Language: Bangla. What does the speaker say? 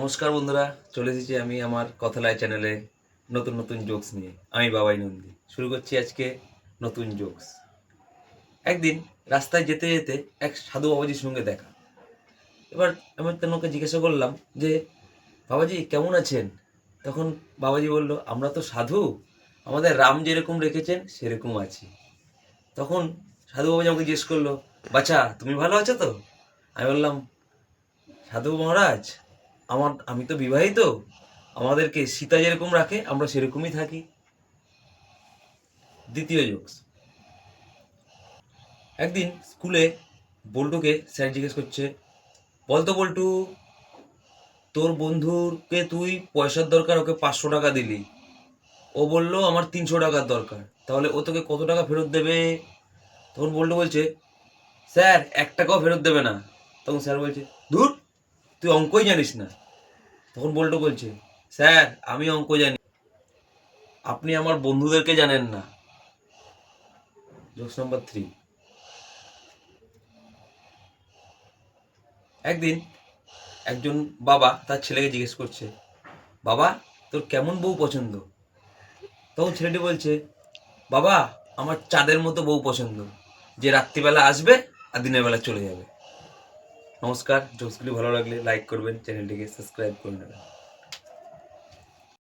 নমস্কার বন্ধুরা, চলে এসেছি আমি আমার কথালায় চ্যানেলে নতুন নতুন জোকস নিয়ে। আমি বাবাই নন্দী। শুরু করছি আজকে নতুন জোকস একদিন রাস্তায় যেতে যেতে এক সাধু বাবাজির সঙ্গে দেখা। এবার আমি তেনাকে জিজ্ঞাসা করলাম যে, বাবাজি, কেমন আছেন? তখন বাবাজি বলল, আমরা তো সাধু। আমাদের রাম যেরকম রেখেছেন, সেরকম আছি। তখন সাধু বাবাজি আমাকে জিজ্ঞেস করল বাচ্চা তুমি ভালো আছো তো? আমি বললাম, সাধু মহারাজ আমার, আমি তো বিবাহিত, আমাদেরকে সীতা যেরকম রাখে, আমরা সেরকমই থাকি। দ্বিতীয় জোকস একদিন স্কুলে বল্টুকে স্যার জিজ্ঞেস করছে বলতো বল্টু, তোর বন্ধুকে তুই পয়সার দরকার, ওকে পাঁচশো টাকা দিলি। ও বলল, আমার তিনশো টাকার দরকার। তাহলে ও তোকে কত টাকা ফেরত দেবে? তখন বল্টু বলছে, স্যার, এক টাকাও ফেরত দেবে না। তখন স্যার বলছে, ধুর তুই অঙ্কই জানিস না। তখন বল্টু বলছে, স্যার, আমি অঙ্ক জানি। আপনি আমার বন্ধুদেরকে জানেন না। Jokes number three. একদিন একজন বাবা তার ছেলেকে জিজ্ঞেস করছে, বাবা, তোর কেমন বউ পছন্দ? তখন ছেলেটি বলছে, বাবা, আমার চাঁদের মতো বউ পছন্দ, যে রাত্রিবেলা আসবে আর দিনের বেলা চলে যাবে। নমস্কার জোকসগুলি ভালো লাগলে লাইক করবেন চ্যানেলটিকে সাবস্ক্রাইব করে নেবেন